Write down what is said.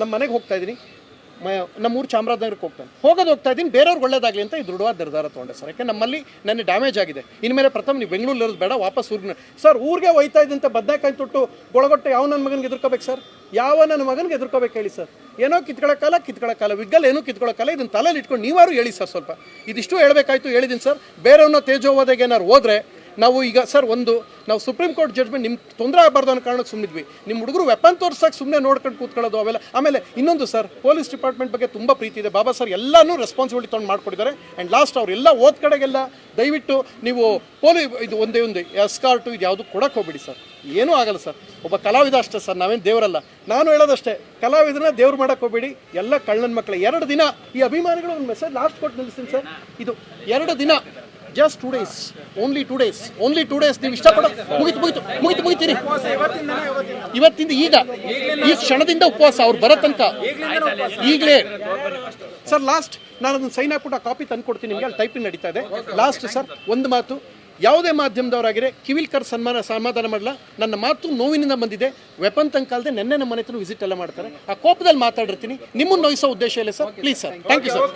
ನಮ್ಮ ಮನೆಗೆ ಹೋಗ್ತಾ ಇದ್ದೀನಿ. ನಮ್ಮೂರು ಚಾಮರಾಜನಗರಕ್ಕೆ ಹೋಗ್ತಾನೆ. ಹೋಗೋದು ಹೋಗ್ತಾ ಇದ್ದೀನಿ. ಬೇರೆಯವ್ರಿಗೆ ಒಳ್ಳೇದಾಗಲಿ ಅಂತ ಈ ದೃಢವಾದ ನಿರ್ಧಾರ ತೊಗೊಂಡೆ ಸರ್. ಯಾಕೆ ನಮ್ಮಲ್ಲಿ ನನ್ನ ಡ್ಯಾಮೇಜ್ ಆಗಿದೆ. ಇನ್ಮೇಲೆ ಪ್ರಥಮ ನೀವು ಬೆಂಗಳೂರಲ್ಲಿ ಬೇಡ, ವಾಪಸ್ ಊರಿಗೆ ಸರ್, ಊರಿಗೆ ಒಯ್ತಾ ಇದ್ದಂತೆ ಬದನೆಕಾಯಿ ತೊಟ್ಟು ಗೊಳಗೊಟ್ಟೆ ಯಾವ ನನ್ನ ಮಗನಿಗೆ ಎದುರ್ಕೋಬೇಕು ಸರ್? ಯಾವ ನನ್ನ ಮಗನಿಗೆ ಎದುರ್ಕೋಬೇಕು ಹೇಳಿ ಸರ್? ಏನೋ ಕಿತ್ಕೊಳ್ಳೋಕ್ಕಲ್ಲ ಕಿತ್ಕೊಳ್ಳೋಕ್ಕಲ್ಲ ವಿಗ್ಗಲ್ ಏನೂ ಕಿತ್ಕೊಳ್ಳೋಕ್ಕಲ್ಲ ಇದನ್ನು ತಲೆಯಲ್ಲಿ ಇಟ್ಕೊಂಡು ನೀವಾರು ಹೇಳಿ ಸರ್ ಸ್ವಲ್ಪ. ಇದಿಷ್ಟು ಹೇಳಬೇಕಾಯ್ತು ಹೇಳಿದ್ದೀನಿ ಸರ್. ಬೇರೆಯವ್ರನ್ನ ತೇಜೋವಾದಾಗ ಏನಾರು ಹೋದ್ರೆ ನಾವು ಈಗ, ಸರ್, ಒಂದು, ನಾವು ಸುಪ್ರೀಂ ಕೋರ್ಟ್ ಜಡ್ಜ್ಮೆಂಟ್ ನಿಮ್ಮ ತೊಂದರೆ ಆಗಬಾರ್ದು ಅನ್ನೋ ಕಾರಣಕ್ಕೆ ಸುಮ್ಮನಿದ್ವಿ ನಿಮ್ಮ ಹುಡುಗರು ವೆಪನ್ ತೋರ್ಸಕ್ಕೆ ಸುಮ್ಮನೆ ನೋಡ್ಕೊಂಡು ಕೂತ್ಕೊಳ್ಳೋದು ಅವೆಲ್ಲ. ಆಮೇಲೆ ಇನ್ನೊಂದು, ಸರ್ ಪೊಲೀಸ್ ಡಿಪಾರ್ಟ್ಮೆಂಟ್ ಬಗ್ಗೆ ತುಂಬ ಪ್ರೀತಿ ಇದೆ. ಬಾಬಾ ಸರ್, ಎಲ್ಲನೂ ರೆಸ್ಪಾನ್ಸಿಬಿಲಿಟಿ ತೊಗೊಂಡು ಮಾಡ್ಕೊಟ್ಟಿದ್ದಾರೆ. ಆ್ಯಂಡ್ ಲಾಸ್ಟ್ ಅವರೆಲ್ಲ ಓದ್ ಕಡೆಗೆಲ್ಲ ದಯವಿಟ್ಟು ನೀವು ಪೊಲೀ ಇದು ಒಂದೇ, ಒಂದು ಎಸ್ಕಾರ್ಟು ಇದು ಯಾವುದು ಕೊಡಕ್ಕೆ ಹೋಗ್ಬಿಡಿ, ಸರ್. ಏನೂ ಆಗಲ್ಲ, ಸರ್. ಒಬ್ಬ ಕಲಾವಿದ ಅಷ್ಟೇ, ಸರ್. ನಾವೇನು ದೇವರಲ್ಲ. ನಾನು ಹೇಳೋದಷ್ಟೇ, ಕಲಾವಿದನ ದೇವ್ರು ಮಾಡಕ್ಕೆ ಹೋಗ್ಬೇಡಿ. ಎಲ್ಲ ಕಳ್ಳನ ಮಕ್ಕಳು ಎರಡು ದಿನ ಈ ಅಭಿಮಾನಿಗಳು ಒಂದು ಮೆಸೇಜ್ ಲಾಸ್ಟ್ ಕೊಟ್ಟು ನಿಲ್ಲಿಸ್ತೀನಿ, ಸರ್. ಇದು ಎರಡು ದಿನ just two days only two days only two days ನೀವು ಇಷ್ಟಪಡೋ ಮುಗಿತು ಮುಗಿತು ಮುಗಿತು, ಮುಗಿತೀರಿ. ಇವತ್ತಿಂದ ಈಗ, ಈ ಕ್ಷಣದಿಂದ ಉಪವಾಸ ಅವ್ರು ಬರೋ ತನಕ. ಈಗಲೇ. ಸರ್ ಲಾಸ್ಟ್ ನಾನು ಅದನ್ನು ಸೈನ್ ಹಾಕ್ಬಿಟ್ಟು ಕಾಪಿ ತಂದು ಕೊಡ್ತೀನಿ ನಿಮಗೆ ಅಲ್ಲಿ ಟೈಪಿಂಗ್ ನಡೀತಾ ಇದೆ. ಲಾಸ್ಟ್ ಸರ್ ಒಂದು ಮಾತು. ಯಾವುದೇ ಮಾಧ್ಯಮದವರಾಗಿರೆ ಕಿವಿಲ್ಕರ್ ಸನ್ಮಾನ, ಸಮಾಧಾನ ಮಾಡಲ್ಲ ನನ್ನ ಮಾತು ನೋವಿನಿಂದ ಬಂದಿದೆ. ವೆಪನ್ ತಂಕಾಲದೆ ನೆನ್ನೆ ನಮ್ಮ ಮನೆ ಹತ್ರ ವಿಸಿಟ್ ಎಲ್ಲ ಮಾಡ್ತಾರೆ. ಆ ಕೋಪದಲ್ಲಿ ಮಾತಾಡಿರ್ತೀನಿ. ನಿಮ್ಮನ್ನು ನೋಯಿಸೋ ಉದ್ದೇಶ ಇಲ್ಲ sir please sir thank you sir